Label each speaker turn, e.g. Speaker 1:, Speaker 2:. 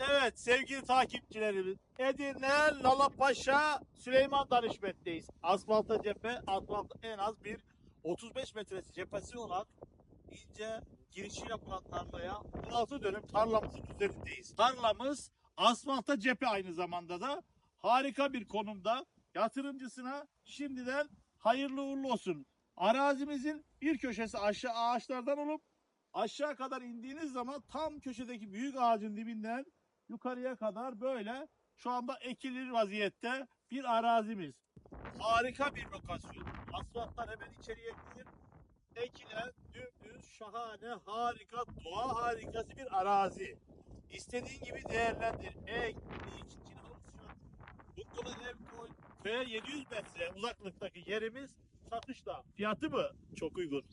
Speaker 1: Evet sevgili takipçilerimiz. Edirne Lalapaşa Süleyman Danışmet'teyiz. Asfalta cephe, asfalt en az bir 35 metresi cephesi olan ince girişi yapılan tarlaya 16 dönüm tarlamızın üzerindeyiz. Tarlamız asfalta cephe aynı zamanda da harika bir konumda. Yatırımcısına şimdiden hayırlı uğurlu olsun. Arazimizin bir köşesi aşağı ağaçlardan olup aşağı kadar indiğiniz zaman tam köşedeki büyük ağacın dibinden yukarıya kadar böyle şu anda ekilir vaziyette bir arazimiz. Harika bir lokasyon. Asfalttan hemen içeriye girin. Ekilen, dümdüz, şahane, harika, doğa harikası bir arazi. İstediğin gibi değerlendir. Ek, ikinci opsiyon. Bungalov ev koy. Köye 700 metre uzaklıktaki yerimiz satışta. Fiyatı mı? Çok uygun.